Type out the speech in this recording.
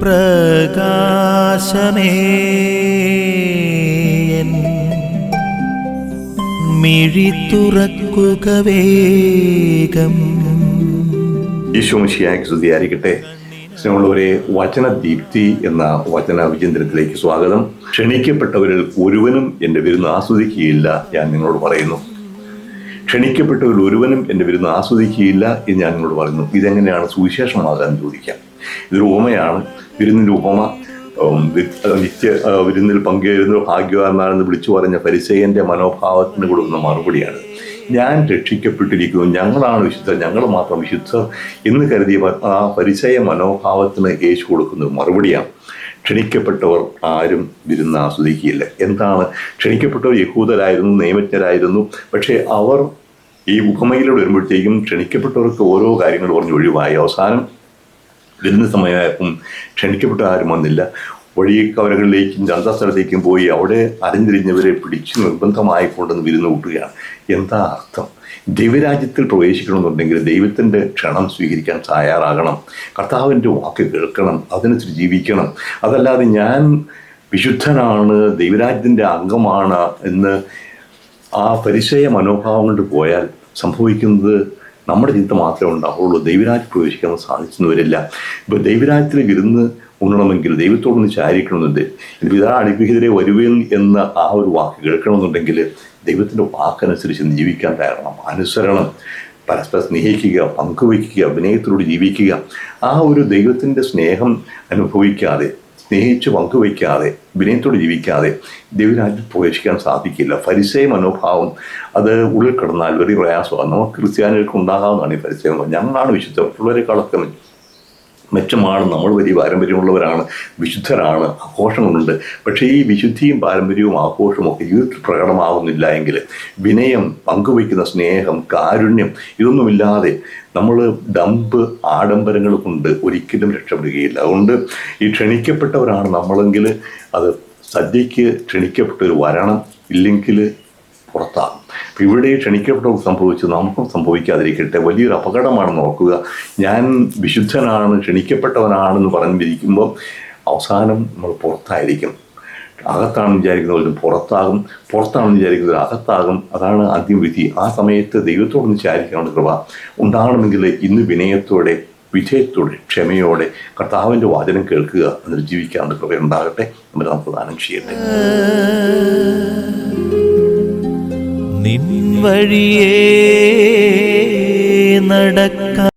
പ്രകാശമേ. മിഴി തുറക്കുക വേഗം. ഈശോമിഷിയായി സ്തുതിയായിരിക്കട്ടെ സ്നേഹമുള്ളവരെ വചനദീപ്തി എന്ന വചന വിചിന്തനത്തിലേക്ക് സ്വാഗതം. ക്ഷണിക്കപ്പെട്ടവരിൽ ഒരുവനും എന്റെ വിരുന്ന് ആസ്വദിക്കുകയില്ല ഞാൻ നിങ്ങളോട് പറയുന്നു. ക്ഷണിക്കപ്പെട്ടവരിൽ ഒരുവനും എന്റെ വിരുന്ന് ആസ്വദിക്കുകയില്ല എന്ന് ഞാൻ നിങ്ങളോട് പറയുന്നു. ഇതെങ്ങനെയാണ് സുവിശേഷമാകാൻ ചോദിക്കാം. ഇതൊരു ഉപമയാണ് വിരുന്നിന്റെ ഉപമ നിത്യ വിരുന്നിൽ പങ്കുചേരുന്ന ഭാഗ്യവാന്മാരെന്ന് വിളിച്ചു പറഞ്ഞ പരിസയന്റെ മനോഭാവത്തിന് കൊടുക്കുന്ന മറുപടിയാണ്. ഞാൻ രക്ഷിക്കപ്പെട്ടിരിക്കുന്നു. ഞങ്ങളാണ് വിശുദ്ധ ഞങ്ങൾ മാത്രം വിശുദ്ധ എന്ന് കരുതിയ ആ പരിചയ മനോഭാവത്തിന് യേശു കൊടുക്കുന്നത് മറുപടിയാണ്. ക്ഷണിക്കപ്പെട്ടവർ ആരും വിരുന്ന് ആസ്വദിക്കുകയില്ല. എന്താണ്? ക്ഷണിക്കപ്പെട്ടവർ യഹൂദരായിരുന്നു നിയമജ്ഞരായിരുന്നു. പക്ഷേ അവർ ഈ ഉപമയിലൂടെ വരുമ്പോഴത്തേക്കും ക്ഷണിക്കപ്പെട്ടവർക്ക് ഓരോ കാര്യങ്ങൾ പറഞ്ഞ് ഒഴിവായി. അവസാനം വരുന്ന സമയമായപ്പം ക്ഷണിക്കപ്പെട്ട ആരും വന്നില്ല. വഴിക്കവരകളിലേക്കും ചന്തസ്ഥലത്തേക്കും പോയി അവിടെ അറിഞ്ഞിരിഞ്ഞവരെ പിടിച്ച് നിർബന്ധമായി കൊണ്ടുവന്ന് വിരുന്ന് കൂട്ടുകയാണ്. എന്താ അർത്ഥം? ദൈവരാജ്യത്തിൽ പ്രവേശിക്കണമെന്നുണ്ടെങ്കിൽ ദൈവത്തിന്റെ ക്ഷണം സ്വീകരിക്കാൻ തയ്യാറാകണം. കർത്താവിന്റെ വാക്ക് കേൾക്കണം അതിനനുസരിച്ച് ജീവിക്കണം. അതല്ലാതെ ഞാൻ വിശുദ്ധനാണ് ദൈവരാജ്യത്തിന്റെ അംഗമാണ് എന്ന് ആ പരിചയ മനോഭാവം കൊണ്ട് പോയാൽ സംഭവിക്കുന്നത് നമ്മുടെ ചിന്ത മാത്രമേ ഉണ്ടാവുള്ളൂ. ദൈവരാജ്യം പ്രവേശിക്കാൻ സാധിച്ചെന്ന് വരില്ല ഇപ്പോൾ ദൈവരാജ്യത്തിൽ വിരുന്ന് ഉണ്ണണമെങ്കിൽ ദൈവത്തോടൊന്ന് ചാരിക്കണമെന്നുണ്ട്. പിതാ അടിപ്പിക്കെതിരെ വരുവേൻ എന്ന ആ ഒരു വാക്ക് കേൾക്കണമെന്നുണ്ടെങ്കിൽ ദൈവത്തിന്റെ വാക്കനുസരിച്ച് ജീവിക്കാൻ തയ്യാറണം അനുസരണം പരസ്പരം സ്നേഹിക്കുക പങ്കുവയ്ക്കുക വിനയത്തിലൂടെ ജീവിക്കുക. ആ ഒരു ദൈവത്തിന്റെ സ്നേഹം അനുഭവിക്കാതെ സ്നേഹിച്ച് പങ്കുവയ്ക്കാതെ വിനയത്തോട് ജീവിക്കാതെ ദൈവരാജ്യം പ്രവേശിക്കാൻ സാധിക്കില്ല. പരിസയ മനോഭാവം അത് ഉള്ളിൽ കിടന്നാൽ വലിയ പ്രയാസമാണ്. നമുക്ക് ക്രിസ്ത്യാനികൾക്ക് ഉണ്ടാകാവുന്നതാണ് ഈ പരിസയം ഞങ്ങളാണ് വിശുദ്ധ മറ്റുള്ളവരെക്കാളൊക്കെ മെച്ചമാണ്. നമ്മൾ വലിയ പാരമ്പര്യമുള്ളവരാണ് വിശുദ്ധരാണ് ആഘോഷങ്ങളുണ്ട്. പക്ഷേ ഈ വിശുദ്ധിയും പാരമ്പര്യവും ആഘോഷവും ഒക്കെ ജീവിതത്തിൽ പ്രകടമാകുന്നില്ല എങ്കിൽ വിനയം പങ്കുവയ്ക്കുന്ന സ്നേഹം കാരുണ്യം ഇതൊന്നുമില്ലാതെ നമ്മൾ ഡമ്പ് ആഡംബരങ്ങൾ കൊണ്ട് ഒരിക്കലും രക്ഷപ്പെടുകയില്ല. അതുകൊണ്ട് ഈ ക്ഷണിക്കപ്പെട്ടവരാണ് നമ്മളെങ്കിൽ അത് സദ്യയ്ക്ക് ക്ഷണിക്കപ്പെട്ടവർ വരണം. ഇല്ലെങ്കിൽ പുറത്താകും. അപ്പം ഇവിടെ ക്ഷണിക്കപ്പെട്ടവർക്ക് സംഭവിച്ചു നമുക്കും സംഭവിക്കാതിരിക്കട്ടെ. വലിയൊരു അപകടമാണ് നോക്കുക. ഞാൻ വിശുദ്ധനാണ് ക്ഷണിക്കപ്പെട്ടവനാണെന്ന് പറഞ്ഞിരിക്കുമ്പോൾ അവസാനം നമ്മൾ പുറത്തായിരിക്കും. അകത്താണെന്ന് വിചാരിക്കുന്നവരും പുറത്താകും പുറത്താണെന്ന് വിചാരിക്കുന്നവർ അകത്താകും. അതാണ് ആദ്യം വിധി. ആ സമയത്ത് ദൈവത്തോട് വിചാരിക്കാനുള്ള കൃപ. ഉണ്ടാകണമെങ്കിൽ ഇന്ന് വിനയത്തോടെ വിജയത്തോടെ ക്ഷമയോടെ കർത്താവിന്റെ വാചനം കേൾക്കുക. എന്നൊരു ജീവിക്കാനുള്ള കൃപ ഉണ്ടാകട്ടെ. നമ്മൾ നമുക്ക് ദാനം ചെയ്യട്ടെ. നിൻ വഴിയേ നടക്ക.